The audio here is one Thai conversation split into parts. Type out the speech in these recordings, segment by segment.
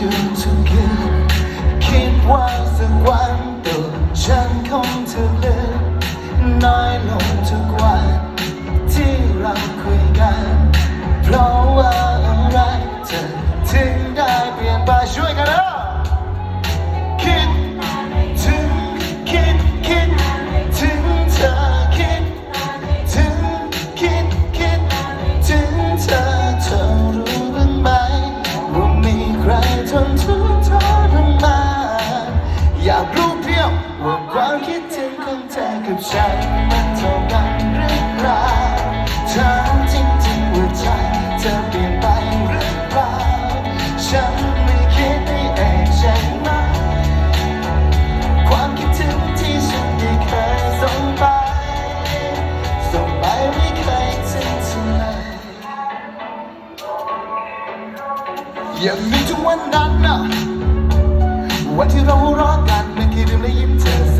you to give. Keep wise and wise ถึงของเธอกับฉันมันเท่ากันหรือเปล่าถามจริงๆว่าใจเธอเปลี่ยนไปหรือเปล่าฉันไม่คิดไปเองใช่ไหความคิดถึงที่ฉันได้เคยส่งไปส่งไปไม่เคยถึงเธอยังมีทุกวันนั้นนะวันที่เราหัวเราะกันไม่คิดดูและยิ้มเธอ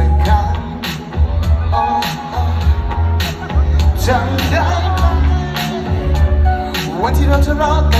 rock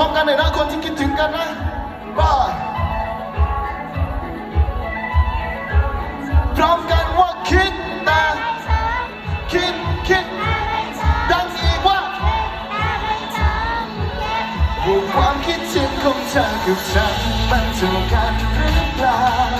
ร้อมกันหน่อยนะคนที่คิดถึงกันนะบ้าพร้อมกันว่าคิดนะคิดคิดดังอีกว่าว่าความคิดถึงของเธอกับฉันมันเท่ากันหรือเปล่า